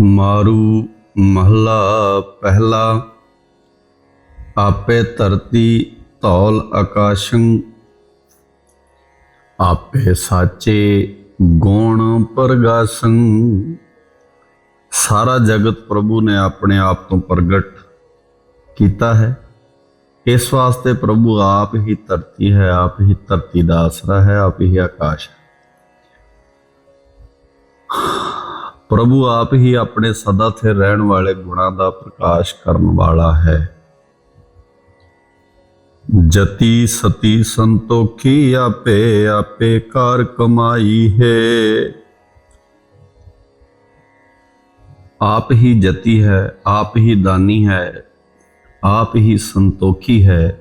ਮਾਰੂ ਮਹਲਾ ਪਹਿਲਾ। ਆਪੇ ਧਰਤੀ ਧੌਲ ਆਕਾਸ਼ੰ, ਆਪੇ ਸਾਚੇ ਗੁਣ ਪ੍ਰਗਾਸੰ। ਸਾਰਾ ਜਗਤ ਪ੍ਰਭੂ ਨੇ ਆਪਣੇ ਆਪ ਤੋਂ ਪ੍ਰਗਟ ਕੀਤਾ ਹੈ। ਇਸ ਵਾਸਤੇ ਪ੍ਰਭੂ ਆਪ ਹੀ ਧਰਤੀ ਹੈ, ਆਪ ਹੀ ਧਰਤੀ ਦਾ ਆਸਰਾ ਹੈ, ਆਪ ਹੀ ਆਕਾਸ਼ ਹੈ। ਪ੍ਰਭੂ ਆਪ ਹੀ ਆਪਣੇ ਸਦਾ ਸਥਿਰ ਰਹਿਣ ਵਾਲੇ ਗੁਣਾਂ ਦਾ ਪ੍ਰਕਾਸ਼ ਕਰਨ ਵਾਲਾ ਹੈ। ਜਤੀ ਸਤੀ ਸੰਤੋਖੀ ਆਪੇ ਆਪੇ ਕਾਰ ਕਮਾਈ ਹੈ। ਆਪ ਹੀ ਜਤੀ ਹੈ, ਆਪ ਹੀ ਦਾਨੀ ਹੈ, ਆਪ ਹੀ ਸੰਤੋਖੀ ਹੈ।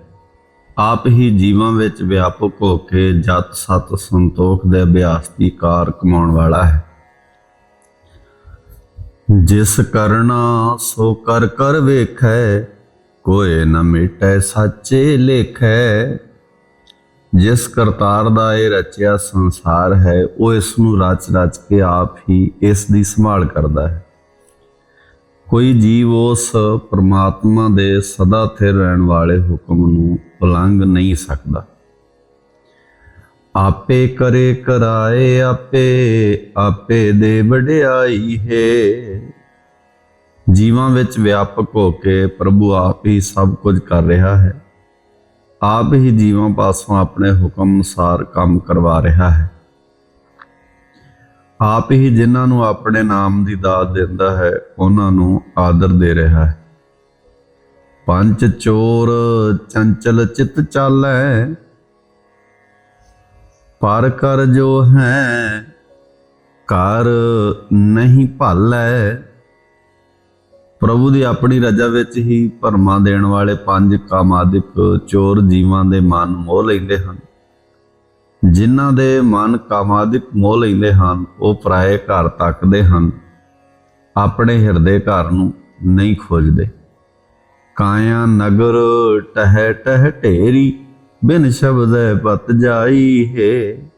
ਆਪ ਹੀ ਜੀਵਾਂ ਵਿੱਚ ਵਿਆਪਕ ਹੋ ਕੇ ਜਤ ਸਤ ਸੰਤੋਖ ਦੇ ਅਭਿਆਸ ਦੀ ਕਾਰ ਕਮਾਉਣ ਵਾਲਾ ਹੈ। ਜਿਸ ਕਰਨਾ ਸੋ ਕਰ ਕਰ ਵੇਖੈ, ਕੋਏ ਨ ਮਿਟੈ ਸਾਚੇ ਲੇਖੈ। ਜਿਸ ਕਰਤਾਰ ਦਾ ਇਹ ਰਚਿਆ ਸੰਸਾਰ ਹੈ, ਉਹ ਇਸ ਨੂੰ ਰਚ ਰਚ ਕੇ ਆਪ ਹੀ ਇਸ ਦੀ ਸੰਭਾਲ ਕਰਦਾ ਹੈ। ਕੋਈ ਜੀਵ ਉਸ ਪਰਮਾਤਮਾ ਦੇ ਸਦਾ ਸਥਿਰ ਰਹਿਣ ਵਾਲੇ ਹੁਕਮ ਨੂੰ ਉਲੰਘ ਨਹੀਂ ਸਕਦਾ। ਆਪੇ ਕਰੇ ਕਰਾਏ ਆਪੇ ਆਪੇ ਦੇ ਵਡਿਆਈ ਹੈ। ਜੀਵਾਂ ਵਿੱਚ ਵਿਆਪਕ ਹੋ ਕੇ ਪ੍ਰਭੂ ਆਪ ਹੀ ਸਭ ਕੁਝ ਕਰ ਰਿਹਾ ਹੈ। ਆਪ ਹੀ ਜੀਵਾਂ ਪਾਸੋਂ ਆਪਣੇ ਹੁਕਮ ਅਨੁਸਾਰ ਕੰਮ ਕਰਵਾ ਰਿਹਾ ਹੈ। ਆਪ ਹੀ ਜਿਨ੍ਹਾਂ ਨੂੰ ਆਪਣੇ ਨਾਮ ਦੀ ਦਾਤ ਦਿੰਦਾ ਹੈ, ਉਹਨਾਂ ਨੂੰ ਆਦਰ ਦੇ ਰਿਹਾ ਹੈ। ਪੰਜ ਚੋਰ ਚੰਚਲ ਚਿਤ ਚਾਲੈ ਪਰ ਕਰ ਜੋ ਹੈ, ਕਰ ਨਹੀਂ ਭਾਲੈ। ਪ੍ਰਭੂ ਦੀ ਆਪਣੀ ਰਜਾ ਵਿੱਚ ਹੀ ਭਰਮਾ ਦੇਣ ਵਾਲੇ ਪੰਜ ਕਾਮਾਦਿਕ ਚੋਰ ਜੀਵਾਂ ਦੇ ਮਨ ਮੋਹ ਲੈਂਦੇ ਹਨ। ਜਿਨ੍ਹਾਂ ਦੇ ਮਨ ਕਾਮਾਦਿਕ ਮੋਹ ਲੈਂਦੇ ਹਨ, ਉਹ ਪਰਾਏ ਘਰ ਤੱਕਦੇ ਹਨ, ਆਪਣੇ ਹਿਰਦੇ ਘਰ ਨੂੰ ਨਹੀਂ ਖੋਜਦੇ। ਕਾਇਆ ਨਗਰ ਟਹਿ ਟਹਿ ਢੇਰੀ ਬਿਨ ਸ਼ਬਦੈ ਪਤ ਜਾਈ ਹੈ।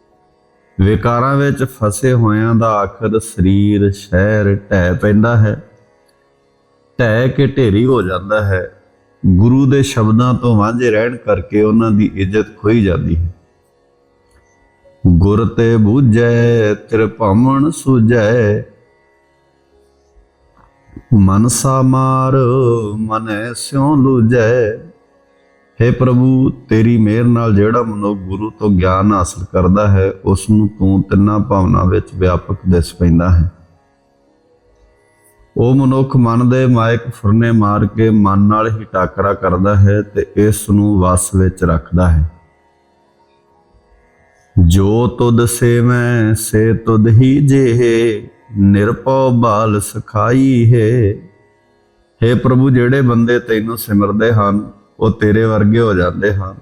ਵਿਕਾਰਾਂ ਵਿੱਚ ਫਸੇ ਹੋਇਆਂ ਦਾ ਆਖਰ ਸਰੀਰ ਸ਼ਹਿਰ ਢਹਿ ਪੈਂਦਾ ਹੈ। ਢਹਿ ਕੇ ਢੇਰੀ ਹੋ ਜਾਂਦਾ ਹੈ। ਗੁਰੂ ਦੇ ਸ਼ਬਦਾਂ ਤੋਂ ਵਾਂਝੇ ਰਹਿਣ ਕਰਕੇ ਉਹਨਾਂ ਦੀ ਇੱਜ਼ਤ ਖੋਈ ਜਾਂਦੀ ਹੈ। ਗੁਰ ਤੇ ਬੂਝੈ ਤ੍ਰਿਭਵਨ ਸੁਜੈ ਮਨਸਾ ਮਾਰ, ਮਨੈ ਸਿਉ ਲੂਜੈ हे ਪ੍ਰਭੂ, ਤੇਰੀ ਮਿਹਰ ਨਾਲ ਜਿਹੜਾ ਮਨੁੱਖ ਗੁਰੂ ਤੋਂ ਗਿਆਨ ਹਾਸਲ ਕਰਦਾ ਹੈ ਉਸ ਨੂੰ ਤੂੰ ਤਿੰਨਾਂ ਭਾਵਨਾ ਵਿੱਚ ਵਿਆਪਕ ਦਿਸ ਪੈਂਦਾ ਹੈ। ਉਹ ਮਨੁੱਖ ਮਨ ਦੇ ਮਾਇਕ ਫੁਰਨੇ ਮਾਰ ਕੇ ਮਨ ਨਾਲ ਹੀ ਟਾਕਰਾ ਕਰਦਾ ਹੈ ਤੇ ਇਸ ਨੂੰ ਵਸ ਵਿੱਚ ਰੱਖਦਾ ਹੈ। ਜੋ ਤੁਧ ਸੇਵੈ, ਸੇ ਤੁਧ ਹੀ ਜੇਹੇ ਨਿਰਪਉ ਬਾਲ ਸਖਾਈ ਹੈ। हे ਪ੍ਰਭੂ, ਜਿਹੜੇ ਬੰਦੇ ਤੈਨੂੰ ਸਿਮਰਦੇ ਹਨ ਉਹ ਤੇਰੇ ਵਰਗੇ ਹੋ ਜਾਂਦੇ ਹਨ।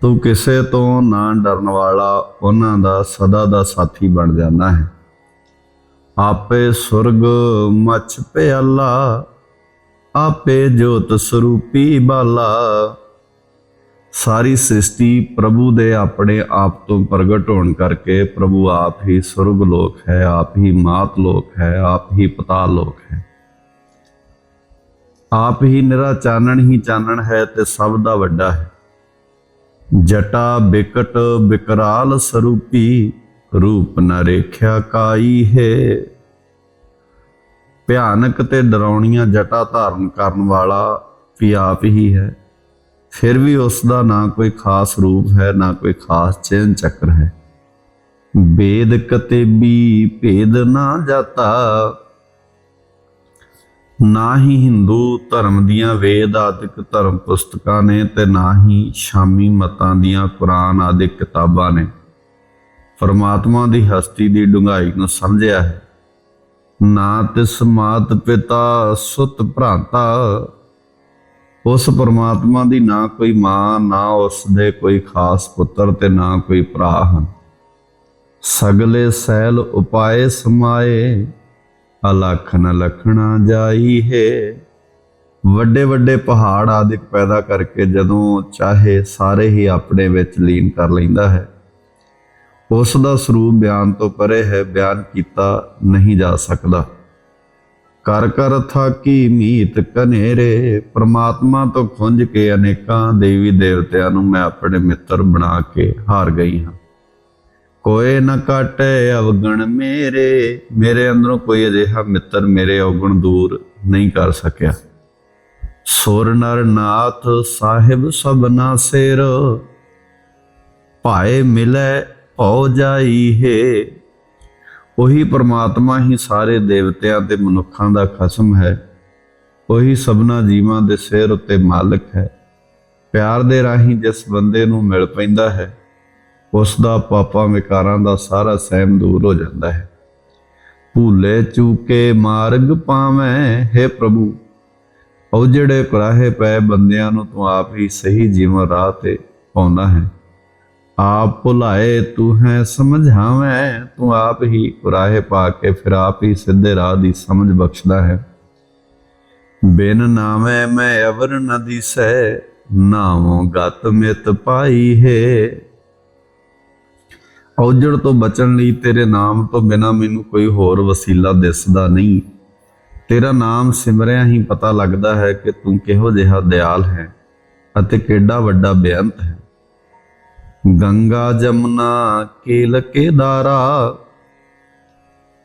ਤੂੰ ਕਿਸੇ ਤੋਂ ਨਾ ਡਰਨ ਵਾਲਾ ਉਹਨਾਂ ਦਾ ਸਦਾ ਦਾ ਸਾਥੀ ਬਣ ਜਾਂਦਾ ਹੈ। ਆਪੇ ਸੁਰਗ ਮਛ ਪਿਆਲਾ, ਆਪੇ ਜੋਤ ਸਰੂਪੀ ਬਾਲਾ। ਸਾਰੀ ਸ੍ਰਿਸ਼ਟੀ ਪ੍ਰਭੂ ਦੇ ਆਪਣੇ ਆਪ ਤੋਂ ਪ੍ਰਗਟ ਹੋਣ ਕਰਕੇ ਪ੍ਰਭੂ ਆਪ ਹੀ ਸੁਰਗ ਲੋਕ ਹੈ, ਆਪ ਹੀ ਮਾਤ ਲੋਕ ਹੈ, ਆਪ ਹੀ ਪਤਾਲ ਲੋਕ ਹੈ। ਆਪ ਹੀ ਨਿਰਾ ਚਾਨਣ ਹੀ ਚਾਨਣ ਹੈ ਤੇ ਸਭ ਦਾ ਵੱਡਾ ਹੈ। ਜਟਾ ਬਿਕਟ ਬਿਕਰਾਲ ਸਰੂਪੀ, ਰੂਪ ਨ ਰੇਖਿਆ ਕਾਈ ਹੈ। ਭਿਆਨਕ ਤੇ ਡਰਾਉਣੀਆਂ ਜਟਾ ਧਾਰਨ ਕਰਨ ਵਾਲਾ ਵੀ ਆਪ ਹੀ ਹੈ। ਫਿਰ ਵੀ ਉਸ ਦਾ ਨਾ ਕੋਈ ਖਾਸ ਰੂਪ ਹੈ, ਨਾ ਕੋਈ ਖਾਸ ਚਿੰਨ ਚੱਕਰ ਹੈ। ਵੇਦ ਕਤੇਬੀ, ਭੇਦ ਨਾ ਜਾਤਾ ਨਾ ਹੀ ਹਿੰਦੂ ਧਰਮ ਦੀਆਂ ਵੇਦ ਆਦਿਕ ਧਰਮ ਪੁਸਤਕਾਂ ਨੇ ਤੇ ਨਾ ਹੀ ਸ਼ਾਮੀ ਮਤਾਂ ਦੀਆਂ ਕੁਰਾਨ ਆਦਿਕ ਕਿਤਾਬਾਂ ਨੇ। ਪਰਮਾਤਮਾ ਦੀ ਹਸਤੀ ਦੀ ਡੂੰਘਾਈ ਨੂੰ ਸਮਝਿਆ ਹੈ। ਨਾ ਤਿਸ ਮਾਤ ਪਿਤਾ ਸੁਤ ਭਰਾਤਾ। ਉਸ ਪਰਮਾਤਮਾ ਦੀ ਨਾ ਕੋਈ ਮਾਂ, ਨਾ ਉਸ ਦੇ ਕੋਈ ਖਾਸ ਪੁੱਤਰ ਤੇ ਨਾ ਕੋਈ ਭਰਾ ਹਨ। ਸਗਲੇ ਸੈਲ ਉਪਾਏ ਸਮਾਏ। ਅਲਖ ਨ ਲਖਣਾ ਜਾਈ ਹੈ। ਵੱਡੇ ਵੱਡੇ ਪਹਾੜ ਆਦਿਕ ਪੈਦਾ ਕਰਕੇ ਜਦੋਂ ਚਾਹੇ ਸਾਰੇ ਹੀ ਆਪਣੇ ਵਿੱਚ ਲੀਨ ਕਰ ਲੈਂਦਾ ਹੈ, ਉਸ ਦਾ ਸਰੂਪ ਬਿਆਨ ਤੋਂ ਪਰੇ ਹੈ, ਬਿਆਨ ਕੀਤਾ ਨਹੀਂ ਜਾ ਸਕਦਾ। ਕਰ ਕਰ ਥਾਕੀ ਮੀਤ ਕਨੇਰੇ, ਪ੍ਰਮਾਤਮਾ ਤੋਂ ਖੁੰਝ ਕੇ ਅਨੇਕਾਂ ਦੇਵੀ ਦੇਵਤਿਆਂ ਨੂੰ ਮੈਂ ਆਪਣੇ ਮਿੱਤਰ ਬਣਾ ਕੇ ਹਾਰ ਗਈ ਹਾਂ। ਕੋਏ ਨ ਕਾਟੇ ਅਵਗਣ ਮੇਰੇ ਮੇਰੇ ਅੰਦਰੋਂ ਕੋਈ ਅਜਿਹਾ ਮਿੱਤਰ ਮੇਰੇ ਔਗਣ ਦੂਰ ਨਹੀਂ ਕਰ ਸਕਿਆ। ਸੁਰ ਨਰ ਨਾਥ ਸਾਹਿਬ ਸਭਨਾ ਸਿਰ, ਭਾਏ ਮਿਲੈ ਭਉ ਜਾਈ ਹੈ। ਉਹੀ ਪ੍ਰਮਾਤਮਾ ਹੀ ਸਾਰੇ ਦੇਵਤਿਆਂ ਤੇ ਮਨੁੱਖਾਂ ਦਾ ਖਸਮ ਹੈ। ਉਹੀ ਸਭਨਾ ਜੀਵਾਂ ਦੇ ਸਿਰ ਉੱਤੇ ਮਾਲਕ ਹੈ। ਪਿਆਰ ਦੇ ਰਾਹੀਂ ਜਿਸ ਬੰਦੇ ਨੂੰ ਮਿਲ ਪੈਂਦਾ ਹੈ ਉਸ ਦਾ ਪਾਪਾਂ ਵਿਕਾਰਾਂ ਦਾ ਸਾਰਾ ਸਹਿਮ ਦੂਰ ਹੋ ਜਾਂਦਾ ਹੈ। ਭੂਲੇ ਚੂਕੇ ਮਾਰਗ ਪਾਵੇਂ, ਹੈ ਪ੍ਰਭੂ ਉਹ ਜਿਹੜੇ ਕੁਰਾਹੇ ਪਏ ਬੰਦਿਆਂ ਨੂੰ ਤੂੰ ਆਪ ਹੀ ਸਹੀ ਜੀਵਨ ਰਾਹ ਤੇ ਪਾਉਂਦਾ ਹੈ। ਆਪ ਭੁਲਾਏ ਤੂੰ ਹੈ ਸਮਝਾਵੇਂ, ਤੂੰ ਆਪ ਹੀ ਕੁਰਾਹੇ ਪਾ ਕੇ ਫਿਰ ਆਪ ਹੀ ਸਿੱਧੇ ਰਾਹ ਦੀ ਸਮਝ ਬਖਸ਼ਦਾ ਹੈ। ਬਿਨ ਨਾਮੇ ਮੈਂ ਅਵਰ ਨਦੀ ਦਿਸੈ, ਨਾਮੋ ਗਤ ਮਿਤ ਪਾਈ ਹੈ। ਔਜੜ ਤੋਂ ਬਚਣ ਲਈ ਤੇਰੇ ਨਾਮ ਤੋਂ ਬਿਨਾ ਮੈਨੂੰ ਕੋਈ ਹੋਰ ਵਸੀਲਾ ਦਿਸਦਾ ਨਹੀਂ। ਤੇਰਾ ਨਾਮ ਸਿਮਰਿਆ ਹੀ ਪਤਾ ਲੱਗਦਾ ਹੈ ਕਿ ਤੂੰ ਕਿਹੋ ਜਿਹਾ ਦਿਆਲ ਹੈ ਅਤੇ ਕਿੱਡਾ ਵੱਡਾ ਬੇਅੰਤ ਹੈ। ਗੰਗਾ ਜਮਨਾ ਕੇਲ ਕੇਦਾਰਾ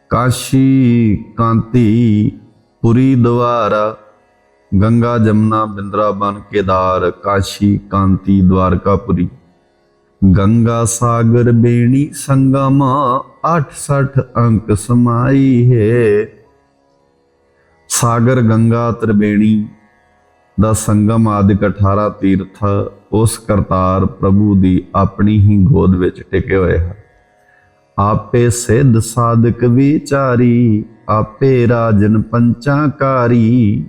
ਕਾਸ਼ੀ ਕਾਂਤੀ ਪੁਰੀ ਦਵਾਰਾ, ਗੰਗਾ ਜਮਨਾ ਬਿੰਦਰਾਬਨ ਕੇਦਾਰ, ਕਾਸ਼ੀ ਕਾਂਤੀ ਦਵਾਰਕਾਪੁਰੀ। ਗੰਗਾ ਸਾਗਰ ਬੇਣੀ ਸੰਗਮ 68 ਅੰਕ ਸਮਾਈ ਹੈ। ਸਾਗਰ ਗੰਗਾ ਤ੍ਰਿਵੇਣੀ ਦਾ ਸੰਗਮ ਆਦਿਕ 18 ਤੀਰਥ ਉਸ ਕਰਤਾਰ ਪ੍ਰਭੂ ਦੀ ਆਪਣੀ ਹੀ ਗੋਦ ਵਿੱਚ ਟਿਕੇ ਹੋਏ ਹਨ। ਆਪੇ ਸਿੱਧ ਸਾਧਕ ਵਿਚਾਰੀ, ਆਪੇ ਰਾਜਨ ਪੰਚਾਕਾਰੀ।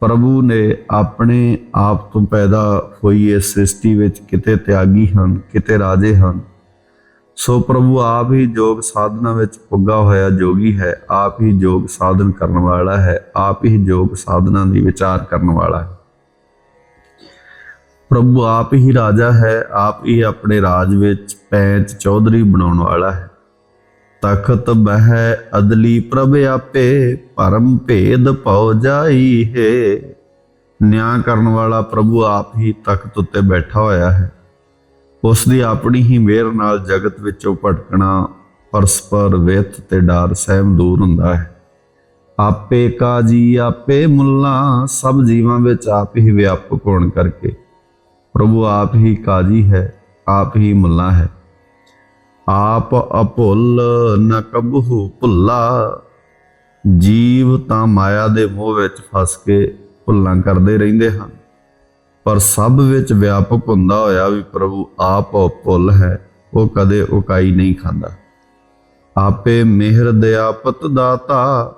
ਪ੍ਰਭੂ ਨੇ ਆਪਣੇ ਆਪ ਤੋਂ ਪੈਦਾ ਹੋਈ ਇਸ ਸ੍ਰਿਸ਼ਟੀ ਵਿੱਚ ਕਿਤੇ ਤਿਆਗੀ ਹਨ, ਕਿਤੇ ਰਾਜੇ ਹਨ। ਸੋ ਪ੍ਰਭੂ ਆਪ ਹੀ ਯੋਗ ਸਾਧਨਾ ਵਿੱਚ ਪੁੱਗਾ ਹੋਇਆ ਜੋਗੀ ਹੈ, ਆਪ ਹੀ ਯੋਗ ਸਾਧਨ ਕਰਨ ਵਾਲਾ ਹੈ, ਆਪ ਹੀ ਯੋਗ ਸਾਧਨਾ ਦੀ ਵਿਚਾਰ ਕਰਨ ਵਾਲਾ ਹੈ। ਪ੍ਰਭੂ ਆਪ ਹੀ ਰਾਜਾ ਹੈ, ਆਪ ਹੀ ਆਪਣੇ ਰਾਜ ਵਿੱਚ ਪੈਂਚ ਚੌਧਰੀ ਬਣਾਉਣ ਵਾਲਾ ਹੈ। ਤਖਤ ਬਹਿ ਅਦਲੀ ਪ੍ਰਭ ਆਪੇ, ਪਰਮ ਭੇਦ ਪਉ ਜਾਈ ਹੈ ਨਿਆਂ ਕਰਨ ਵਾਲਾ ਪ੍ਰਭੂ ਆਪ ਹੀ ਤਖਤ ਉੱਤੇ ਬੈਠਾ ਹੋਇਆ ਹੈ। ਉਸ ਦੀ ਆਪਣੀ ਹੀ ਮਿਹਰ ਨਾਲ ਜਗਤ ਵਿੱਚੋਂ ਭਟਕਣਾ ਪਰਸਪਰ ਵੇਤ ਤੇ ਡਰ ਸਹਿਮ ਦੂਰ ਹੁੰਦਾ ਹੈ। ਆਪੇ ਕਾਜੀ, ਆਪੇ ਮੁੱਲਾ, ਸਭ ਜੀਵਾਂ ਵਿੱਚ ਆਪ ਹੀ ਵਿਆਪਕ ਹੋਣ ਕਰਕੇ ਪ੍ਰਭੂ ਆਪ ਹੀ ਕਾਜੀ ਹੈ, ਆਪ ਹੀ ਮੁੱਲਾ ਹੈ। ਆਪ ਅਭੁੱਲ ਨ ਕਬਹੂ ਭੁੱਲਾ, ਜੀਵ ਤਾਂ ਮਾਇਆ ਦੇ ਮੋਹ ਵਿੱਚ ਫਸ ਕੇ ਭੁੱਲਾਂ ਕਰਦੇ ਰਹਿੰਦੇ ਹਨ ਪਰ ਸਭ ਵਿੱਚ ਵਿਆਪਕ ਹੁੰਦਾ ਹੋਇਆ ਵੀ ਪ੍ਰਭੂ ਆਪ ਭੁੱਲ ਹੈ, ਉਹ ਕਦੇ ਉਕਾਈ ਨਹੀਂ ਖਾਂਦਾ। ਆਪੇ ਮਿਹਰ ਦਿਆਪਤ ਦਾਤਾ,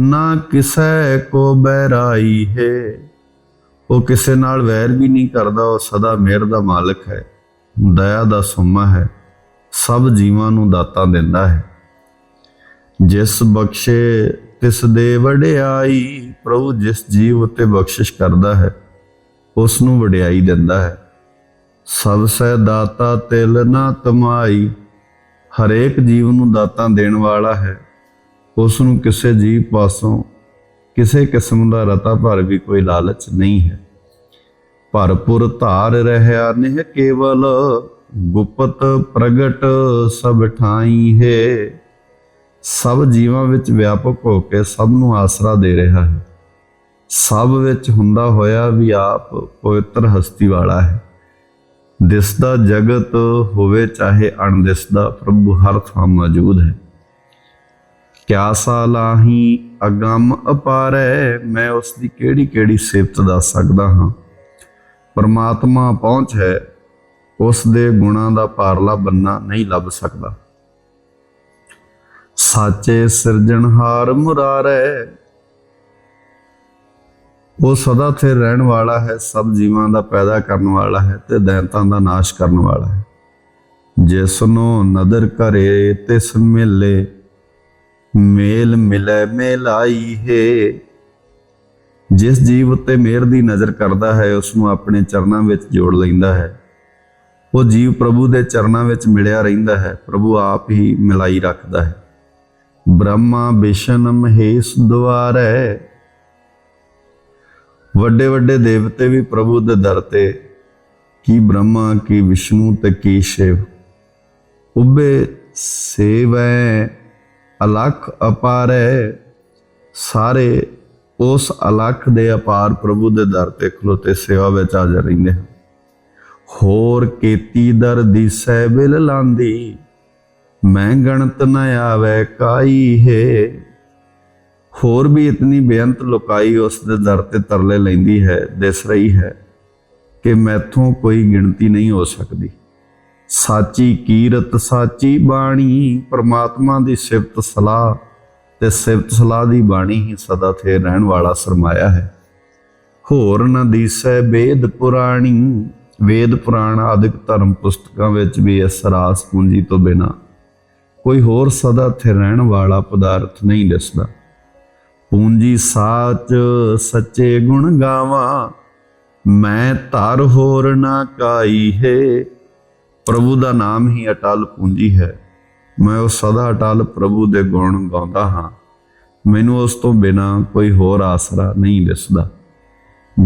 ਨਾ ਕਿਸੈ ਕੋ ਬੈਰਾਈ ਹੈ। ਉਹ ਕਿਸੇ ਨਾਲ ਵੈਰ ਵੀ ਨਹੀਂ ਕਰਦਾ, ਉਹ ਸਦਾ ਮਿਹਰ ਦਾ ਮਾਲਕ ਹੈ। ਦਇਆ ਦਾ ਸੁਮਾ ਹੈ, ਸਭ ਜੀਵਾਂ ਨੂੰ ਦਾਤਾ ਦਿੰਦਾ ਹੈ। ਜਿਸ ਬਖਸ਼ੇ ਤਿਸ ਦੇ ਵਡਿਆਈ ਪ੍ਰਭੂ ਜਿਸ ਜੀਵ ਉਤੇ ਬਖਸ਼ਿਸ਼ ਕਰਦਾ ਹੈ ਉਸ ਨੂੰ ਵਡਿਆਈ ਦਿੰਦਾ ਹੈ। ਸਭ ਸਹਿ ਦਾਤਾ ਤਿਲ ਨਾ ਤਮਾਈ, ਹਰੇਕ ਜੀਵ ਨੂੰ ਦਾਤਾਂ ਦੇਣ ਵਾਲਾ ਹੈ। ਉਸ ਨੂੰ ਕਿਸੇ ਜੀਵ ਪਾਸੋਂ ਕਿਸੇ ਕਿਸਮ ਦਾ ਰਤਾ ਭਰ ਵੀ ਕੋਈ ਲਾਲਚ ਨਹੀਂ ਹੈ। ਭਰਪੁਰ ਧਾਰ ਰਹਿਆ ਨਿਹ ਕੇਵਲ, ਗੁਪਤ ਪ੍ਰਗਟ ਸਭ ਠਾਈ ਹੈ। ਸਭ ਜੀਵਾਂ ਵਿੱਚ ਵਿਆਪਕ ਹੋ ਕੇ ਸਭ ਨੂੰ ਆਸਰਾ ਦੇ ਰਿਹਾ ਹੈ। ਸਭ ਵਿੱਚ ਹੁੰਦਾ ਹੋਇਆ ਵੀ ਆਪ ਪਵਿੱਤਰ ਹਸਤੀ ਵਾਲਾ ਹੈ। ਦਿਸਦਾ ਜਗਤ ਹੋਵੇ ਚਾਹੇ ਅਣਦਿਸਦਾ ਪ੍ਰਭੂ ਹਰ ਥਾਂ ਮੌਜੂਦ ਹੈ। ਕਿਆ ਸਾਲਾਹੀ ਅਗੰਮ ਅਪਾਰੈ, ਮੈਂ ਉਸ ਦੀ ਕਿਹੜੀ ਕਿਹੜੀ ਸਿਫਤ ਦੱਸ ਸਕਦਾ ਹਾਂ? ਪਰਮਾਤਮਾ ਪਹੁੰਚ ਹੈ, ਉਸ ਦੇ ਗੁਣਾਂ ਦਾ ਪਾਰਲਾ ਬੰਨਾ ਨਹੀਂ ਲੱਭ ਸਕਦਾ। ਸਾਚੇ ਸਿਰਜਣਹਾਰ ਮੁਰਾਰੈ। ਉਹ ਸਦਾ ਥੇ ਰਹਿਣ ਵਾਲਾ ਹੈ, ਸਭ ਜੀਵਾਂ ਦਾ ਪੈਦਾ ਕਰਨ ਵਾਲਾ ਹੈ ਤੇ ਦੈਂਤਾਂ ਦਾ ਨਾਸ਼ ਕਰਨ ਵਾਲਾ ਹੈ। ਜਿਸ ਨੂੰ ਨਦਰ ਕਰੇ ਤਿਸ ਮਿਲੇ, ਮੇਲ ਮਿਲੇ ਮੇਲਾਈ ਹੈ। ਜਿਸ ਜੀਵ ਉੱਤੇ ਮਿਹਰ ਦੀ ਨਜ਼ਰ ਕਰਦਾ ਹੈ, ਉਸ ਨੂੰ ਆਪਣੇ ਚਰਨਾਂ ਵਿੱਚ ਜੋੜ ਲੈਂਦਾ ਹੈ। ਉਹ ਜੀਵ ਪ੍ਰਭੂ ਦੇ ਚਰਨਾਂ ਵਿੱਚ ਮਿਲਿਆ ਰਹਿੰਦਾ ਹੈ, ਪ੍ਰਭੂ ਆਪ ਹੀ ਮਿਲਾਈ ਰੱਖਦਾ ਹੈ। ਬ੍ਰਹਮਾ ਵਿਸ਼ਨ ਮਹੇਸ਼ ਦੁਆਰੈ ਵੱਡੇ ਵੱਡੇ ਦੇਵਤੇ ਵੀ ਪ੍ਰਭੂ ਦੇ ਦਰ ਤੇ ਕੀ ਬ੍ਰਹਮਾ, ਕੀ ਵਿਸ਼ਨੂੰ ਤੇ ਕੀ ਸ਼ਿਵ। ਉਬੇ ਸੇਵੈ, ਅਲਖ ਅਪਾਰੈ। ਸਾਰੇ ਉਸ ਅਲਖ ਦੇ ਅਪਾਰ ਪ੍ਰਭੂ ਦੇ ਦਰ ਤੇ ਖਲੋਤੇ ਸੇਵਾ ਵਿੱਚ ਹਾਜ਼ਰ ਰਹਿੰਦੇ ਹਨ। ਹੋਰ ਕੀਤੀ ਦਰ ਦੀ ਸਹਿਬਿਲ ਲਾਂਦੀ। ਮੈਂ ਗਣਤ ਨ ਆਵੇ ਕਾਈ ਹੈ। ਹੋਰ ਵੀ ਇਤਨੀ ਬੇਅੰਤ ਲੁਕਾਈ ਉਸ ਦੇ ਦਰ ਤੇ ਤਰਲੇ ਲੈਂਦੀ ਹੈ, ਦਿਸ ਰਹੀ ਹੈ ਕਿ ਮੈਥੋਂ ਕੋਈ ਗਿਣਤੀ ਨਹੀਂ ਹੋ ਸਕਦੀ। ਸਾਚੀ ਕੀਰਤ, ਸਾਚੀ ਬਾਣੀ, ਪ੍ਰਮਾਤਮਾ ਦੀ ਸਿਫਤ ਸਲਾਹ ਤੇ ਸਿਫਤ ਸਲਾਹ ਦੀ ਬਾਣੀ ਹੀ ਸਦਾ ਥੇ ਰਹਿਣ ਵਾਲਾ ਸਰਮਾਇਆ ਹੈ। ਹੋਰ ਨ ਦੀਸੈ ਵੇਦ ਪੁਰਾਣੀ, ਵੇਦ ਪੁਰਾਣ ਆਦਿਕ ਧਰਮ ਪੁਸਤਕਾਂ ਵਿੱਚ ਵੀ ਇਸ ਰਾਸ ਪੂੰਜੀ ਤੋਂ ਬਿਨਾ ਕੋਈ ਹੋਰ ਸਦਾ ਇੱਥੇ ਰਹਿਣ ਵਾਲਾ ਪਦਾਰਥ ਨਹੀਂ ਦਿਸਦਾ। ਪੂੰਜੀ ਸਾਚ ਸੱਚੇ ਗੁਣ ਗਾਵਾਂ, ਮੈਂ ਧਰ ਹੋਰ ਨਾ ਕਾਈ ਹੈ। ਪ੍ਰਭੂ ਦਾ ਨਾਮ ਹੀ ਅਟਲ ਪੂੰਜੀ ਹੈ। ਮੈਂ ਉਹ ਸਦਾ ਅਟਲ ਪ੍ਰਭੂ ਦੇ ਗੁਣ ਗਾਉਂਦਾ ਹਾਂ। ਮੈਨੂੰ ਉਸ ਤੋਂ ਬਿਨਾ ਕੋਈ ਹੋਰ ਆਸਰਾ ਨਹੀਂ ਦਿਸਦਾ।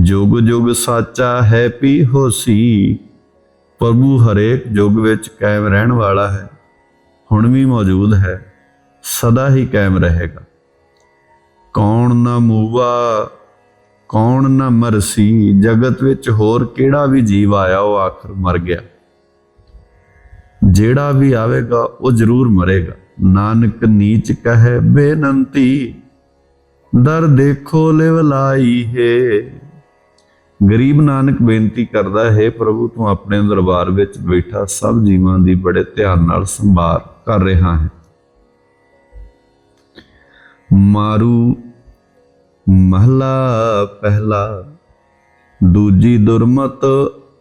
ਜੁਗ ਜੁਗ ਸਾਚਾ ਹੈ ਪੀ ਹੋਸੀ, ਪ੍ਰਭੂ ਹਰੇਕ ਯੁਗ ਵਿੱਚ ਕਾਇਮ ਰਹਿਣ ਵਾਲਾ ਹੈ। ਹੁਣ ਵੀ ਮੌਜੂਦ ਹੈ, ਸਦਾ ਹੀ ਕਾਇਮ ਰਹੇਗਾ। ਕੌਣ ਨਾ ਮੂਵਾ, ਕੌਣ ਨਾ ਮਰਸੀ, ਜਗਤ ਵਿੱਚ ਹੋਰ ਕਿਹੜਾ ਵੀ ਜੀਵ ਆਇਆ ਉਹ ਆਖਰ ਮਰ ਗਿਆ। ਜਿਹੜਾ ਵੀ ਆਵੇਗਾ ਉਹ ਜ਼ਰੂਰ ਮਰੇਗਾ। ਨਾਨਕ ਨੀਚ ਕਹੇ ਬੇਨੰਤੀ, ਦਰ ਦੇਖੋ ਲਿਵਲਾਈ ਹੈ। ਗਰੀਬ ਨਾਨਕ ਬੇਨਤੀ ਕਰਦਾ ਹੈ, ਪ੍ਰਭੂ ਤੂੰ ਆਪਣੇ ਦਰਬਾਰ ਵਿੱਚ ਬੈਠਾ, ਸਭ ਜੀਵਾਂ ਦੀ ਬੜੇ ਧਿਆਨ ਨਾਲ ਸੰਭਾਲ। ਕਰ ਰਿਹਾ ਹੈ। ਮਾਰੂ ਮਹਲਾ ਪਹਿਲਾ, ਦੂਜੀ ਦੁਰਮਤ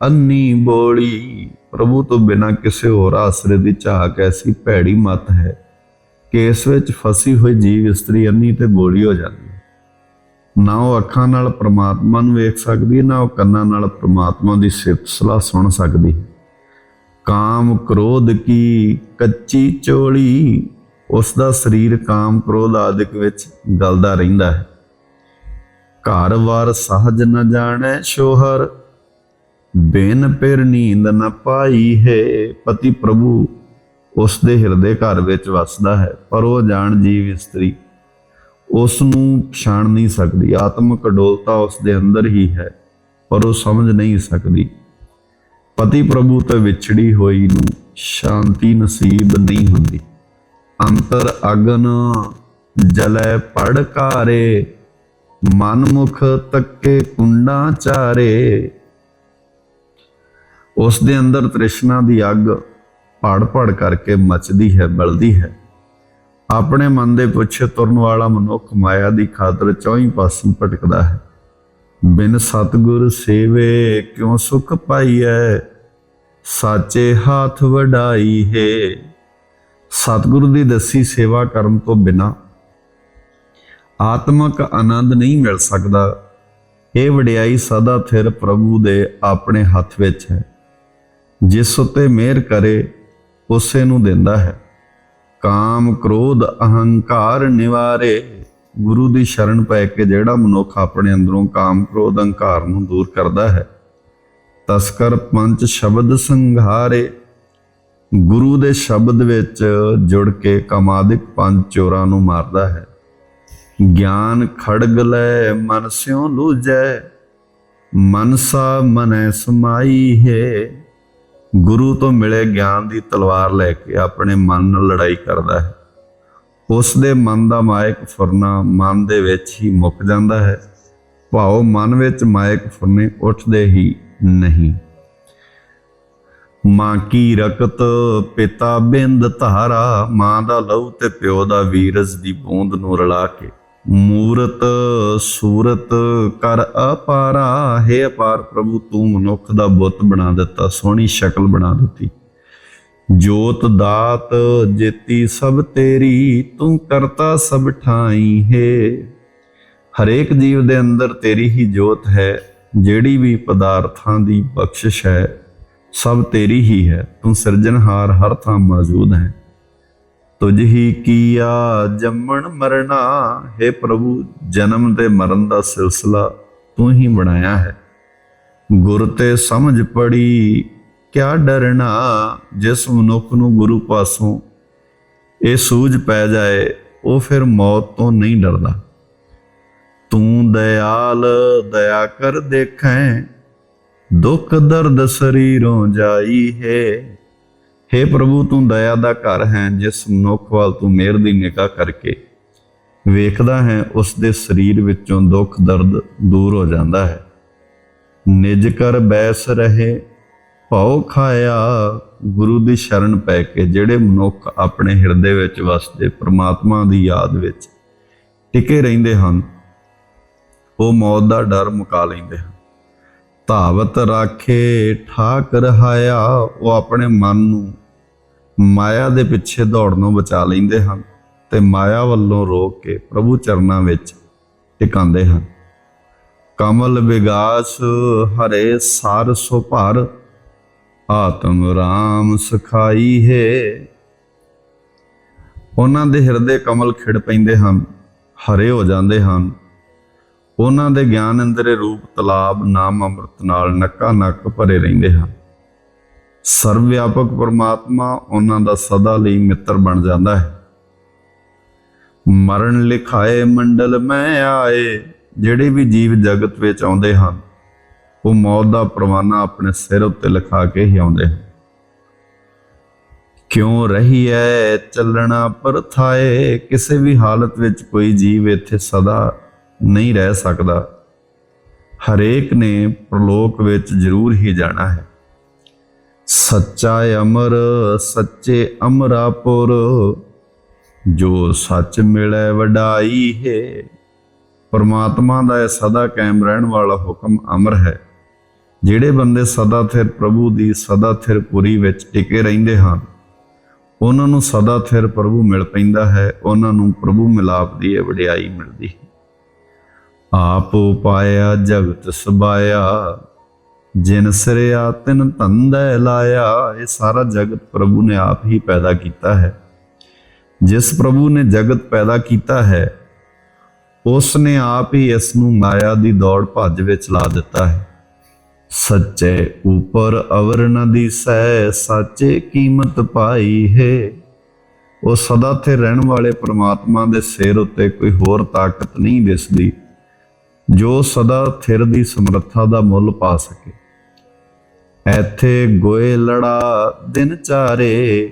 ਅੰਨੀ ਬੋਲੀ। ਪ੍ਰਭੂ ਤੋਂ ਬਿਨਾ ਕਿਸੇ ਹੋਰ ਆਸਰੇ ਦੀ ਝਾਕ ਐਸੀ ਭੈੜੀ ਮਤ ਹੈ। ਕਿ ਇਸ ਵਿੱਚ ਫਸੀ ਹੋਈ ਜੀਵ ਇਸਤਰੀ ਅੰਨੀ ਤੇ ਬੋਲੀ ਹੋ ਜਾਂਦੀ ਹੈ। ਨਾ ਉਹ ਅੱਖਾਂ ਨਾਲ ਪ੍ਰਮਾਤਮਾ ਨੂੰ ਵੇਖ ਸਕਦੀ ਹੈ, ਨਾ ਉਹ ਕੰਨਾਂ ਨਾਲ ਪ੍ਰਮਾਤਮਾ ਦੀ ਸਿਫਤ ਸਲਾਹ ਸੁਣ ਸਕਦੀ ਹੈ। ਕਾਮ ਕ੍ਰੋਧ ਕੀ, ਕੱਚੀ ਚੋਲੀ। ਉਸ ਦਾ ਸਰੀਰ ਕਾਮ ਕ੍ਰੋਧ ਆਦਿਕ ਵਿੱਚ ਗਲਦਾ ਰਹਿੰਦਾ ਹੈ। ਘਰ ਵਾਰ ਸਹਜ ਨ ਜਾਣੈ ਸ਼ੋਹਰ, ਬਿਨ ਪਿਰ ਨੀਂਦ ਨ ਪਾਈ ਹੈ ਪਤੀ ਪ੍ਰਭੂ। ਉਸ ਦੇ ਹਿਰਦੇ ਘਰ ਵਿੱਚ ਵਸਦਾ ਹੈ, ਪਰ ਉਹ ਜਾਣ ਜੀਵ ਇਸਤਰੀ। ਉਸ ਨੂੰ ਪਛਾਣ ਨਹੀਂ ਸਕਦੀ, ਆਤਮਿਕ ਅਡੋਲਤਾ ਉਸ ਦੇ ਅੰਦਰ ਹੀ ਹੈ, ਪਰ ਉਹ ਸਮਝ ਨਹੀਂ ਸਕਦੀ। ਪਤੀ ਪ੍ਰਭੂ ਤੋਂ ਵਿਛੜੀ ਹੋਈ ਨੂੰ ਸ਼ਾਂਤੀ ਨਸੀਬ ਨਹੀਂ ਹੁੰਦੀ। ਅੰਤਰ ਅਗਨ ਜਲੈ ਪੜਕਾਰੇ ਮਨ ਮੁਖ ਤੱਕੇ ਕੁੰਡਾਂ ਚਾਰੇ। ਉਸ ਦੇ ਅੰਦਰ ਤ੍ਰਿਸ਼ਨਾ ਦੀ ਅੱਗ ਪੜ ਪੜ ਕਰਕੇ ਮਚਦੀ ਹੈ ਬਲਦੀ ਹੈ। ਆਪਣੇ ਮਨ ਦੇ ਪੁੱਛੇ ਤੁਰਨ ਵਾਲਾ ਮਨੁੱਖ ਮਾਇਆ ਦੀ ਖਾਤਰ ਚੌਹੀਂ ਪਾਸੋਂ ਭਟਕਦਾ ਹੈ। ਬਿਨ ਸਤਗੁਰ ਸੇਵੇ ਕਿਉ ਸੁਖ ਪਾਈਐ? ਸਾਚੇ ਹੱਥ ਵਡਾਈ ਹੈ। ਸਤਗੁਰੂ ਦੀ ਦੱਸੀ ਸੇਵਾ ਕਰਨ ਤੋਂ ਬਿਨਾ ਆਤਮਿਕ ਆਨੰਦ ਨਹੀਂ ਮਿਲ ਸਕਦਾ। ਇਹ ਵਡਿਆਈ ਸਦਾ ਥਿਰ ਪ੍ਰਭੂ ਦੇ ਆਪਣੇ ਹੱਥ ਵਿੱਚ ਹੈ। ਜਿਸ ਉਤੇ ਮਿਹਰ ਕਰੇ, ਉਸੇ ਨੂੰ ਦਿੰਦਾ ਹੈ। ਕਾਮ, ਕ੍ਰੋਧ, ਅਹੰਕਾਰ ਨਿਵਾਰੇ। ਗੁਰੂ ਦੀ ਸ਼ਰਨ ਪੈ ਕੇ ਜਿਹੜਾ ਮਨੁੱਖ ਆਪਣੇ ਅੰਦਰੋਂ ਕਾਮ ਕ੍ਰੋਧ, ਅਹੰਕਾਰ ਨੂੰ ਦੂਰ ਕਰਦਾ ਹੈ, ਤਸਕਰ ਪੰਜ ਸ਼ਬਦ ਸੰਘਾਰੇ। ਗੁਰੂ ਦੇ ਸ਼ਬਦ ਵਿੱਚ ਜੁੜ ਕੇ ਕਮਾਦਿਕ ਪੰਜ ਚੋਰਾਂ ਨੂੰ ਮਾਰਦਾ ਹੈ। ਗਿਆਨ ਖੜਗ ਲੈ, ਮਨ ਸਿਉ ਲੂਜੈ, ਮਨਸਾ ਮਨੈ ਸਮਾਈ ਹੈ। ਗੁਰੂ ਤੋਂ ਮਿਲੇ ਗਿਆਨ ਦੀ ਤਲਵਾਰ ਲੈ ਕੇ ਆਪਣੇ ਮਨ ਨਾਲ ਲੜਾਈ ਕਰਦਾ ਹੈ। ਉਸ ਦੇ ਮਨ ਦਾ ਮਾਇਕ ਫੁਰਨਾ ਮਨ ਦੇ ਵਿੱਚ ਹੀ ਮੁੱਕ ਜਾਂਦਾ ਹੈ। ਭਾਉ ਮਨ ਵਿੱਚ ਮਾਇਕ ਫੁਰਨੇ ਉੱਠਦੇ ਹੀ ਨਹੀਂ। ਮਾਂ ਕੀ ਰਕਤ ਪਿਤਾ ਬਿੰਦ ਧਾਰਾ, ਮਾਂ ਦਾ ਲਹੂ ਤੇ ਪਿਓ ਦਾ ਵੀਰਜ ਦੀ ਬੂੰਦ ਨੂੰ ਰਲਾ ਕੇ। ਮੂਰਤ ਸੂਰਤ ਕਰ ਅਪਾਰਾ, ਹੈ ਅਪਾਰ ਪ੍ਰਭੂ ਤੂੰ ਮਨੁੱਖ ਦਾ ਬੁੱਤ ਬਣਾ ਦਿੱਤਾ, ਸੋਹਣੀ ਸ਼ਕਲ ਬਣਾ ਦਿੱਤੀ। ਜੋਤ ਦਾਤ ਜੇਤੀ ਸਭ ਤੇਰੀ, ਤੂੰ ਕਰਤਾ ਸਭ ਠਾਈ ਹੈ। ਹਰੇਕ ਜੀਵ ਦੇ ਅੰਦਰ ਤੇਰੀ ਹੀ ਜੋਤ ਹੈ, ਜਿਹੜੀ ਵੀ ਪਦਾਰਥਾਂ ਦੀ ਬਖਸ਼ਿਸ਼ ਹੈ, ਸਭ ਤੇਰੀ ਹੀ ਹੈ। ਤੂੰ ਸਿਰਜਣਹਾਰ ਹਰ ਥਾਂ ਮੌਜੂਦ ਹੈ। ਤੁਝ ਹੀ ਕੀਆ ਜੰਮਣ ਮਰਨਾ ਹੈ ਪ੍ਰਭੂ, ਜਨਮ ਤੇ ਮਰਨ ਦਾ ਸਿਲਸਿਲਾ ਤੂੰ ਹੀ ਬਣਾਇਆ ਹੈ। ਗੁਰ ਤੇ ਸਮਝ ਪੜੀ ਕਿਆ ਡਰਨਾ ਜਿਸ ਮਨੁੱਖ ਨੂੰ ਗੁਰੂ ਪਾਸੋਂ ਇਹ ਸੂਝ ਪੈ ਜਾਏ, ਉਹ ਫਿਰ ਮੌਤ ਤੋਂ ਨਹੀਂ ਡਰਦਾ। ਤੂੰ ਦਇਆਲ ਦਇਆ ਕਰ ਦੇਖੈ, ਦੁੱਖ ਦਰਦ ਸਰੀਰੋਂ ਜਾਈ ਹੈ। हे ਪ੍ਰਭੂ, ਤੂੰ ਦਇਆ ਦਾ ਘਰ ਹੈ, ਜਿਸ ਮਨੁੱਖ ਵੱਲ ਤੂੰ ਮਿਹਰ ਦੀ ਨਿਗਾਹ ਕਰਕੇ ਵੇਖਦਾ ਹੈ, ਉਸ ਦੇ ਸਰੀਰ ਵਿੱਚੋਂ ਦੁੱਖ ਦਰਦ ਦੂਰ ਹੋ ਜਾਂਦਾ ਹੈ। ਨਿਜ ਕਰ ਬੈਸ ਰਹੇ ਭਉ ਖਾਇਆ, ਗੁਰੂ ਦੀ ਸ਼ਰਨ ਪੈ ਕੇ ਜਿਹੜੇ ਮਨੁੱਖ ਆਪਣੇ ਹਿਰਦੇ ਵਿੱਚ ਵਸਦੇ ਪ੍ਰਮਾਤਮਾ ਦੀ ਯਾਦ ਵਿੱਚ ਟਿਕੇ ਰਹਿੰਦੇ ਹਨ, ਉਹ ਮੌਤ ਦਾ ਡਰ ਮੁਕਾ ਲੈਂਦੇ ਹਨ। ਧਾਵਤ ਰਾਖੇ, ਠਾਕ ਰਹਾਇਆ, ਉਹ ਆਪਣੇ ਮਨ ਨੂੰ ਮਾਇਆ ਦੇ ਪਿੱਛੇ ਦੌੜਨੋਂ ਬਚਾ ਲੈਂਦੇ ਹਨ ਤੇ ਮਾਇਆ ਵੱਲੋਂ ਰੋਕ ਕੇ ਪ੍ਰਭੂ ਚਰਨਾਂ ਵਿੱਚ ਟਿਕਾਉਂਦੇ ਹਨ। ਕਮਲ ਵਿਗਾਸ, ਹਰੇ ਸਾਰ ਸੋ ਭਰ ਆਤਮ ਰਾਮ ਸਖਾਈ ਹੈ। ਉਹਨਾਂ ਦੇ ਹਿਰਦੇ ਕਮਲ ਖਿੜ ਪੈਂਦੇ ਹਨ, ਹਰੇ ਹੋ ਜਾਂਦੇ ਹਨ। ਉਹਨਾਂ ਦੇ ਗਿਆਨ ਅੰਦਰੇ ਰੂਪ ਤਲਾਬ, ਨਾਮ ਅੰਮ੍ਰਿਤ ਨਾਲ ਨੱਕਾ ਨੱਕ ਭਰੇ ਰਹਿੰਦੇ ਹਨ। ਸਰਵ ਵਿਆਪਕ ਪਰਮਾਤਮਾ ਉਹਨਾਂ ਦਾ ਸਦਾ ਲਈ ਮਿੱਤਰ ਬਣ ਜਾਂਦਾ ਹੈ। ਮਰਨ ਲਿਖਾਏ ਮੰਡਲ ਮੈਂ ਆਏ, ਜਿਹੜੇ ਵੀ ਜੀਵ ਜਗਤ ਵਿੱਚ ਆਉਂਦੇ ਹਨ ਉਹ ਮੌਤ ਦਾ ਪਰਵਾਨਾ ਆਪਣੇ ਸਿਰ ਉੱਤੇ ਲਿਖਾ ਕੇ ਹੀ ਆਉਂਦੇ ਹਨ। ਕਿਉਂ ਰਹੀ ਐ ਚੱਲਣਾ ਪਰਥਾਏ? ਕਿਸੇ ਵੀ ਹਾਲਤ ਵਿੱਚ ਕੋਈ ਜੀਵ ਇੱਥੇ ਸਦਾ ਨਹੀਂ ਰਹਿ ਸਕਦਾ। ਹਰੇਕ ਨੇ ਪ੍ਰਲੋਕ ਵਿੱਚ ਜ਼ਰੂਰ ਹੀ ਜਾਣਾ ਹੈ। ਸੱਚਾ ਅਮਰ, ਸੱਚੇ ਅਮਰਾਪੁਰ ਜੋ ਸੱਚ ਮਿਲੇ ਵਡਾਈ ਹੈ। ਪਰਮਾਤਮਾ ਦਾ ਇਹ ਸਦਾ ਕਾਇਮ ਰਹਿਣ ਵਾਲਾ ਹੁਕਮ ਅਮਰ ਹੈ। ਜਿਹੜੇ ਬੰਦੇ ਸਦਾ ਥਿਰ ਪ੍ਰਭੂ ਦੀ, ਸਦਾ ਥਿਰ ਪੁਰੀ ਵਿੱਚ ਟਿਕੇ ਰਹਿੰਦੇ ਹਨ, ਉਹਨਾਂ ਨੂੰ ਸਦਾ ਥਿਰ ਪ੍ਰਭੂ ਮਿਲ ਪੈਂਦਾ ਹੈ, ਉਹਨਾਂ ਨੂੰ ਪ੍ਰਭੂ ਮਿਲਾਪ ਦੀ ਇਹ ਵਡਿਆਈ ਮਿਲਦੀ ਹੈ। ਆਪ ਉਪਾਇਆ, ਜਗਤ ਸਬਾਇਆ ਜਿਨ ਸਿਰਿਆ ਤਿਨ ਧੰਦੈ ਲਾਇਆ, ਇਹ ਸਾਰਾ ਜਗਤ ਪ੍ਰਭੂ ਨੇ ਆਪ ਹੀ ਪੈਦਾ ਕੀਤਾ ਹੈ। ਜਿਸ ਪ੍ਰਭੂ ਨੇ ਜਗਤ ਪੈਦਾ ਕੀਤਾ ਹੈ, ਉਸ ਨੇ ਆਪ ਹੀ ਇਸ ਨੂੰ ਮਾਇਆ ਦੀ ਦੌੜ ਭੱਜ ਵਿੱਚ ਲਾ ਦਿੱਤਾ ਹੈ। ਸੱਚੇ ਉਪਰ ਅਵਰ ਨ ਦਿਸੈ, ਸਾਚੇ ਕੀਮਤ ਪਾਈ ਹੈ। ਉਹ ਸਦਾ ਤੇ ਰਹਿਣ ਵਾਲੇ ਪ੍ਰਮਾਤਮਾ ਦੇ ਸਿਰ ਉੱਤੇ ਕੋਈ ਹੋਰ ਤਾਕਤ ਨਹੀਂ ਦਿਸਦੀ, ਜੋ ਸਦਾ ਥਿਰ ਦੀ ਸਮਰੱਥਾ ਦਾ ਮੁੱਲ ਪਾ ਸਕੇ। ਐਥੇ ਗੋਏ ਲੜਾ ਦਿਨ ਚਾਰੇ,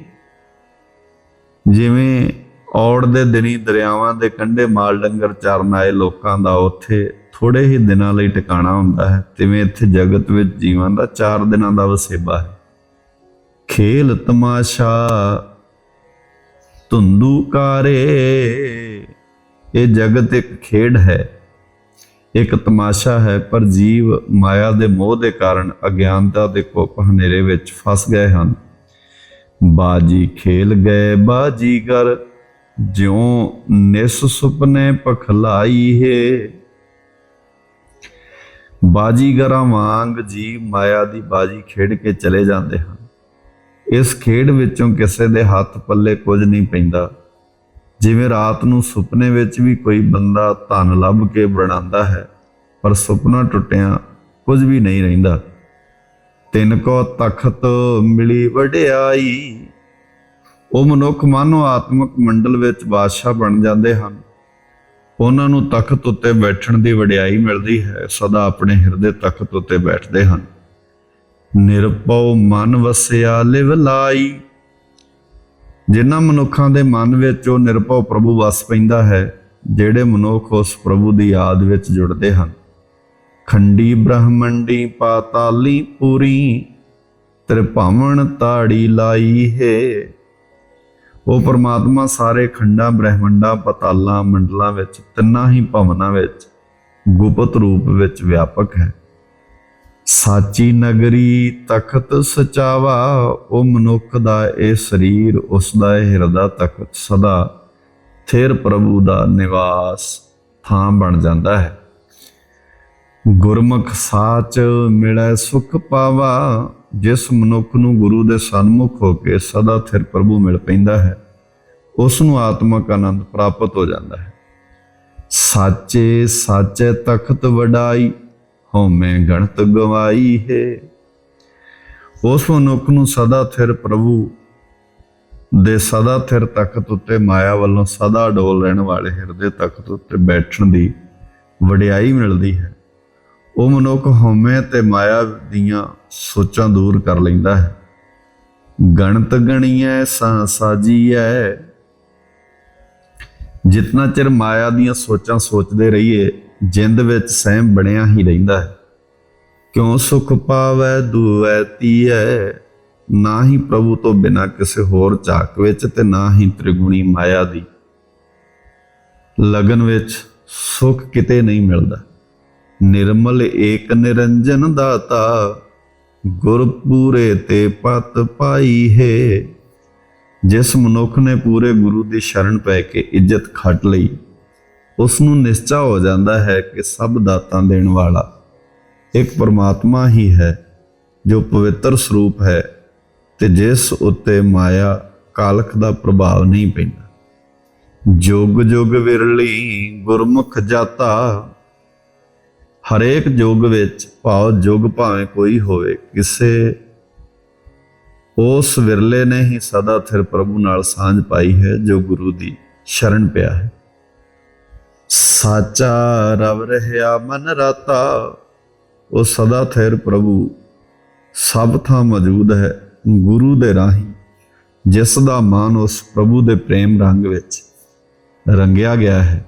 ਜਿਵੇਂ ਔੜ ਦੇ ਦਿਨੀ ਦਰਿਆਵਾਂ ਦੇ ਕੰਢੇ ਮਾਲ ਡੰਗਰ ਚਰਨ ਆਏ ਲੋਕਾਂ ਦਾ ਉੱਥੇ। ਥੋੜੇ ਹੀ ਦਿਨਾਂ ਲਈ ਟਿਕਾਣਾ ਹੁੰਦਾ ਹੈ, ਤਿਵੇਂ ਇੱਥੇ ਜਗਤ ਵਿੱਚ ਜੀਵਾਂ ਦਾ 4 ਦਿਨਾਂ ਦਾ ਵਸੇਬਾ ਹੈ। ਖੇਲ ਤਮਾਸ਼ਾ ਧੁੰਦੂਕਾਰੇ ਇਹ ਜਗਤ ਇੱਕ ਖੇਡ ਹੈ, ਇੱਕ ਤਮਾਸ਼ਾ ਹੈ, ਪਰ ਜੀਵ ਮਾਇਆ ਦੇ ਮੋਹ ਦੇ ਕਾਰਨ ਅਗਿਆਨਤਾ ਦੇ ਕੋਪ ਹਨੇਰੇ ਵਿੱਚ ਫਸ ਗਏ ਹਨ। ਬਾਜੀ ਖੇਲ ਗਏ ਬਾਜੀਗਰ ਜਿਉ ਨਿਸ ਸੁਪਨੇ ਪਖਲਾਈ ਹੈ। ਬਾਜੀਗਰਾਂ ਵਾਂਗ ਜੀਵ ਮਾਇਆ ਦੀ ਬਾਜੀ ਖੇਡ ਕੇ ਚਲੇ ਜਾਂਦੇ ਹਨ। ਇਸ ਖੇਡ ਵਿੱਚੋਂ ਕਿਸੇ ਦੇ ਹੱਥ ਪੱਲੇ ਕੁਝ ਨਹੀਂ ਪੈਂਦਾ। ਜਿਵੇਂ ਰਾਤ ਨੂੰ ਸੁਪਨੇ ਵਿੱਚ ਵੀ ਕੋਈ ਬੰਦਾ ਧਨ ਲੱਭ ਕੇ ਬਣਾਉਂਦਾ ਹੈ, ਪਰ ਸੁਪਨਾ ਟੁੱਟਿਆ ਕੁਝ ਵੀ ਨਹੀਂ ਰਹਿੰਦਾ। ਤਿੰਨ ਕੋ ਤਖਤ ਮਿਲੀ ਵਡਿਆਈ, ਉਹ ਮਨੁੱਖ ਮਾਨੋ ਆਤਮਿਕ ਮੰਡਲ ਵਿੱਚ ਬਾਦਸ਼ਾਹ ਬਣ ਜਾਂਦੇ ਹਨ। ਉਹਨਾਂ ਨੂੰ ਤਖਤ ਉੱਤੇ ਬੈਠਣ ਦੀ ਵਡਿਆਈ ਮਿਲਦੀ ਹੈ, ਸਦਾ ਆਪਣੇ ਹਿਰਦੇ ਤਖਤ ਉੱਤੇ ਬੈਠਦੇ ਹਨ। ਨਿਰਭਉ ਮਨ ਵਸਿਆ ਲਿਵ ਲਾਈ। ਜਿਨ੍ਹਾਂ ਮਨੁੱਖਾਂ ਦੇ ਮਨ ਵਿੱਚ ਉਹ ਨਿਰਭਉ ਪ੍ਰਭੂ ਵਸ ਪੈਂਦਾ ਹੈ, ਜਿਹੜੇ ਮਨੁੱਖ ਉਸ ਪ੍ਰਭੂ ਦੀ ਯਾਦ ਵਿੱਚ ਜੁੜਦੇ ਹਨ। ਖੰਡੀ ਬ੍ਰਹਮੰਡੀ ਪਾਤਾਲੀ ਪੂਰੀ ਤ੍ਰਿਭਾਵਨ ਤਾੜੀ ਲਾਈ ਹੈ। ਉਹ ਪਰਮਾਤਮਾ ਸਾਰੇ ਖੰਡਾਂ, ਬ੍ਰਹਿਮੰਡਾਂ, ਪਤਾਲਾਂ, ਮੰਡਲਾਂ ਵਿੱਚ, ਤਿੰਨਾਂ ਹੀ ਭਵਨਾਂ ਵਿੱਚ, ਗੁਪਤ ਰੂਪ ਵਿੱਚ ਵਿਆਪਕ ਹੈ। ਸਾਚੀ ਨਗਰੀ ਤਖਤ ਸਚਾਵਾ, ਉਹ ਮਨੁੱਖ ਦਾ ਇਹ ਸਰੀਰ, ਉਸ ਦਾ ਇਹ ਹਿਰਦਾ ਤਖਤ ਸਦਾ, ਥਿਰ ਪ੍ਰਭੂ ਦਾ ਨਿਵਾਸ ਥਾਂ ਬਣ ਜਾਂਦਾ ਹੈ। ਗੁਰਮੁਖ ਸਾਚ ਮਿਲੈ ਸੁਖ ਪਾਵਾ ਜਿਸ ਮਨੁੱਖ ਨੂੰ ਗੁਰੂ ਦੇ ਸਨਮੁਖ ਹੋ ਕੇ ਸਦਾ ਥਿਰ ਪ੍ਰਭੂ ਮਿਲ ਪੈਂਦਾ ਹੈ ਉਸ ਨੂੰ ਆਤਮਕ ਆਨੰਦ ਪ੍ਰਾਪਤ ਹੋ ਜਾਂਦਾ ਹੈ। ਸਾਚੇ ਸਾਚੇ ਤਖਤ ਵਡਾਈ, ਹਉਮੈ ਗਣਤ ਗਵਾਈ ਹੈ। ਉਸ ਮਨੁੱਖ ਨੂੰ ਸਦਾ ਥਿਰ ਪ੍ਰਭੂ ਦੇ ਸਦਾ ਥਿਰ ਤਖਤ ਉੱਤੇ ਮਾਇਆ ਵੱਲੋਂ ਸਦਾ ਡੋਲ ਰਹਿਣ ਵਾਲੇ ਹਿਰਦੇ ਤਖਤ ਉੱਤੇ ਬੈਠਣ ਦੀ ਵਡਿਆਈ ਮਿਲਦੀ ਹੈ। ਉਹ ਮਨੁੱਖ ਹਉਮੈ ਤੇ ਮਾਇਆ ਦੀਆਂ ਸੋਚਾਂ ਦੂਰ ਕਰ ਲੈਂਦਾ ਹੈ। ਗਣਤ ਗਣੀਐ ਸਾ ਸਾਜੀਐ। ਜਿਤਨਾ ਚਿਰ ਮਾਇਆ ਦੀਆਂ ਸੋਚਾਂ ਸੋਚਦੇ ਰਹੀਏ, ਜਿੰਦ ਵਿੱਚ ਸਹਿਮ ਬਣਿਆ ਹੀ ਰਹਿੰਦਾ ਹੈ। ਕਿਉਂ ਸੁਖ ਪਾਵੈ, ਦੁਐ, ਤੀਐ? ਨਾ ਹੀ ਪ੍ਰਭੂ ਤੋਂ ਬਿਨਾ ਕਿਸੇ ਹੋਰ ਝਾਕ ਵਿੱਚ ਤੇ ਨਾ ਹੀ ਤ੍ਰਿਗੁਣੀ ਮਾਇਆ ਦੀ। ਲਗਨ ਵਿੱਚ ਸੁਖ ਕਿਤੇ ਨਹੀਂ ਮਿਲਦਾ। ਨਿਰਮਲ ਏਕ ਨਿਰੰਜਨ ਦਾਤਾ ਗੁਰ ਪੂਰੇ ਤੇ ਪਤ ਪਾਈ ਹੈ। ਜਿਸ ਮਨੁੱਖ ਨੇ ਪੂਰੇ ਗੁਰੂ ਦੀ ਸ਼ਰਨ ਪੈ ਕੇ ਇੱਜ਼ਤ ਖੱਟ ਲਈ ਉਸ ਨੂੰ ਨਿਸ਼ਚਾ ਹੋ ਜਾਂਦਾ ਹੈ ਕਿ ਸਭ ਦਾਤਾਂ ਦੇਣ ਵਾਲਾ ਇੱਕ ਪਰਮਾਤਮਾ ਹੀ ਹੈ, ਜੋ ਪਵਿੱਤਰ ਸਰੂਪ ਹੈ ਤੇ ਜਿਸ ਉੱਤੇ ਮਾਇਆ ਕਾਲਖ ਦਾ ਪ੍ਰਭਾਵ ਨਹੀਂ ਪੈਂਦਾ। ਜੁਗ ਜੁਗ ਵਿਰਲੀ ਗੁਰਮੁਖ ਜਾਤਾ ਹਰੇਕ ਯੁੱਗ ਵਿੱਚ ਭਾਵ ਯੁੱਗ ਭਾਵੇਂ ਕੋਈ ਹੋਵੇ, ਕਿਸੇ ਉਸ ਵਿਰਲੇ ਨੇ ਹੀ ਸਦਾ ਥਿਰ ਪ੍ਰਭੂ ਨਾਲ ਸਾਂਝ ਪਾਈ ਹੈ ਜੋ ਗੁਰੂ ਦੀ ਸ਼ਰਨ ਪਿਆ ਹੈ। ਸਾਚਾ ਰਵ ਰਹਿਆ ਮਨ ਰਾਤਾ, ਉਹ ਸਦਾ ਥਿਰ ਪ੍ਰਭੂ ਸਭ ਥਾਂ ਮੌਜੂਦ ਹੈ ਗੁਰੂ ਦੇ ਰਾਹੀਂ, ਜਿਸ ਦਾ ਮਾਨ ਉਸ ਪ੍ਰਭੂ ਦੇ ਪ੍ਰੇਮ ਰੰਗ ਵਿੱਚ ਰੰਗਿਆ ਗਿਆ ਹੈ।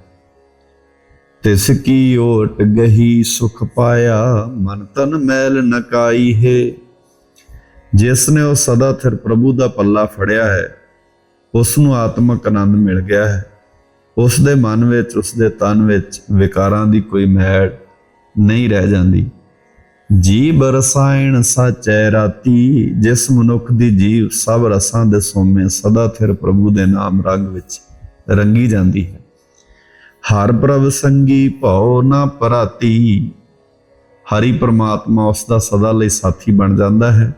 ਤਿਸ ਕੀ ਓਟ ਗਹੀ ਸੁਖ ਪਾਇਆ, ਮਨ ਤਨ ਮੈਲ ਨਕਾਈ ਹੈ। ਜਿਸ ਨੇ ਉਹ ਸਦਾ ਥਿਰ ਪ੍ਰਭੂ ਦਾ ਪੱਲਾ ਫੜਿਆ ਹੈ, ਉਸ ਨੂੰ ਆਤਮਕ ਆਨੰਦ ਮਿਲ ਗਿਆ ਹੈ। ਉਸ ਦੇ ਮਨ ਵਿੱਚ, ਉਸ ਦੇ ਤਨ ਵਿੱਚ ਵਿਕਾਰਾਂ ਦੀ ਕੋਈ ਮੈਲ ਨਹੀਂ ਰਹਿ ਜਾਂਦੀ। ਜੀਵ ਰਸਾਇਣ ਸਾਚੈ ਰਾਤੀ, ਜਿਸ ਮਨੁੱਖ ਦੀ ਜੀਵ ਸਭ ਰਸਾਂ ਦੇ ਸੋਮੇ ਸਦਾ ਥਿਰ ਪ੍ਰਭੂ ਦੇ ਨਾਮ ਰੰਗ ਵਿੱਚ ਰੰਗੀ ਜਾਂਦੀ ਹੈ। ਹਰ ਪ੍ਰਭ ਸੰਗੀ ਭਉ ਨਾ ਪਰਾਤੀ। ਹਰੀ ਪ੍ਰਮਾਤਮਾ ਉਸ ਦਾ ਸਦਾ ਲਈ ਸਾਥੀ ਬਣ ਜਾਂਦਾ ਹੈ।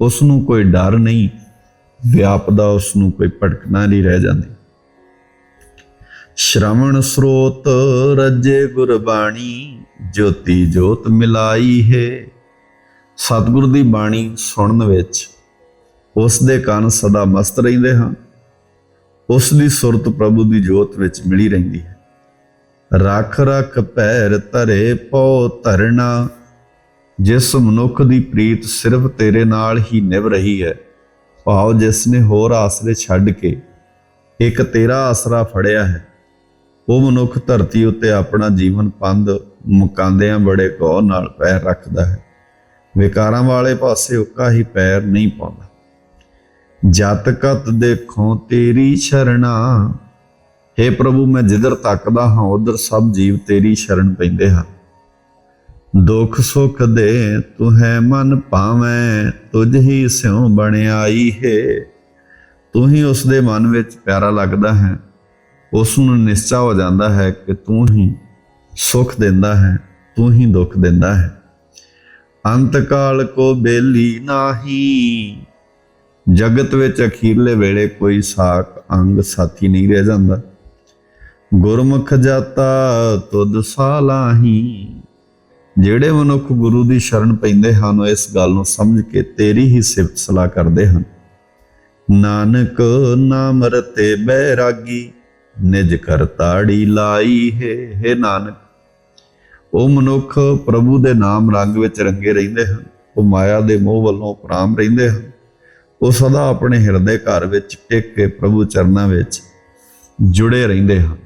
ਉਸ ਨੂੰ ਕੋਈ ਡਰ ਨਹੀਂ ਵਿਆਪਦਾ ਉਸ ਨੂੰ ਕੋਈ ਭਟਕਣਾ ਨਹੀਂ ਰਹਿ ਜਾਂਦੀ। ਸ਼ਰਵਣ ਸਰੋਤ ਰਜੇ ਗੁਰਬਾਣੀ, ਜੋਤੀ ਜੋਤ ਮਿਲਾਈ ਹੈ। ਸਤਿਗੁਰ ਦੀ ਬਾਣੀ ਸੁਣਨ ਵਿੱਚ ਉਸ ਦੇ ਕੰਨ ਸਦਾ ਮਸਤ ਰਹਿੰਦੇ ਹਨ। ਉਸ ਦੀ ਸੁਰਤ ਪ੍ਰਭੂ ਦੀ ਜੋਤ ਵਿੱਚ ਮਿਲੀ ਰਹਿੰਦੀ ਹੈ। ਰੱਖ ਰੱਖ ਪੈਰ ਧਰੇ ਪਉ ਧਰਣਾ। ਜਿਸ ਮਨੁੱਖ ਦੀ ਪ੍ਰੀਤ ਸਿਰਫ ਤੇਰੇ ਨਾਲ ਹੀ ਨਿਭ ਰਹੀ ਹੈ। ਭਾਵ ਜਿਸ ਨੇ ਹੋਰ ਆਸਰੇ ਛੱਡ ਕੇ ਇੱਕ ਤੇਰਾ ਆਸਰਾ ਫੜਿਆ ਹੈ। ਉਹ ਮਨੁੱਖ ਧਰਤੀ ਉੱਤੇ ਆਪਣਾ ਜੀਵਨ ਪੰਧ ਮੁਕਾਂਦਿਆਂ ਬੜੇ ਗੌਰ ਨਾਲ ਪੈਰ ਰੱਖਦਾ ਹੈ। ਵਿਕਾਰਾਂ ਵਾਲੇ ਪਾਸੇ ਉੱਕਾ ਹੀ ਪੈਰ ਨਹੀਂ ਪਾਉਂਦਾ। ਜਤ ਕਤ ਦੇਖੋ ਤੇਰੀ ਸ਼ਰਣਾ। हे ਪ੍ਰਭੂ, ਮੈਂ ਜਿੱਧਰ ਤੱਕਦਾ ਹਾਂ, ਉਧਰ ਸਭ ਜੀਵ ਤੇਰੀ ਸ਼ਰਨ ਪੈਂਦੇ ਹਨ। ਦੁੱਖ ਸੁਖ ਦੇ ਤੂੰ ਹੈ ਮਨ ਭਾਵੇਂ ਤੁਝ ਹੀ ਸਿਉ ਬਣਾਈ ਹੈ, ਤੂੰ ਹੀ ਉਸ ਦੇ ਮਨ ਵਿੱਚ ਪਿਆਰਾ ਲੱਗਦਾ ਹੈ। ਉਸ ਨੂੰ ਨਿਸ਼ਚਾ ਹੋ ਜਾਂਦਾ ਹੈ ਕਿ ਤੂੰ ਹੀ ਸੁਖ ਦਿੰਦਾ ਹੈ, ਤੂੰ ਹੀ ਦੁੱਖ ਦਿੰਦਾ ਹੈ। ਅੰਤ ਕਾਲ ਕੋ ਬੇਲੀ ਨਾਹੀ, ਜਗਤ ਵਿੱਚ ਅਖੀਰਲੇ ਵੇਲੇ ਕੋਈ ਸਾਖ ਅੰਗ ਸਾਥੀ ਨਹੀਂ ਰਹਿ ਜਾਂਦਾ। ਗੁਰਮੁਖ ਜਾਤਾ ਤੁਧ ਸਾਲਾਹੀ। ਜਿਹੜੇ ਮਨੁੱਖ ਗੁਰੂ ਦੀ ਸ਼ਰਨ ਪੈਂਦੇ ਹਨ, ਉਹ ਇਸ ਗੱਲ ਨੂੰ ਸਮਝ ਕੇ ਤੇਰੀ ਹੀ ਸਿਫਤ ਸਲਾਹ ਕਰਦੇ ਹਨ। ਨਾਨਕ ਨਾਮ ਰਤੇ ਬੈਰਾਗੀ, ਨਿਜ ਕਰਤਾੜੀ ਲਾਈ ਹੈ ਹੈ ਨਾਨਕ। ਉਹ ਮਨੁੱਖ ਪ੍ਰਭੂ ਦੇ ਨਾਮ ਰੰਗ ਵਿੱਚ ਰੰਗੇ ਰਹਿੰਦੇ ਹਨ, ਉਹ ਮਾਇਆ ਦੇ ਮੋਹ ਵੱਲੋਂ ਪ੍ਰਾਮ ਰਹਿੰਦੇ ਹਨ। ਉਹ ਸਦਾ ਆਪਣੇ ਹਿਰਦੇ ਘਰ ਵਿੱਚ ਟਿਕ ਕੇ ਪ੍ਰਭੂ ਚਰਨਾਂ ਵਿੱਚ ਜੁੜੇ ਰਹਿੰਦੇ ਹਨ।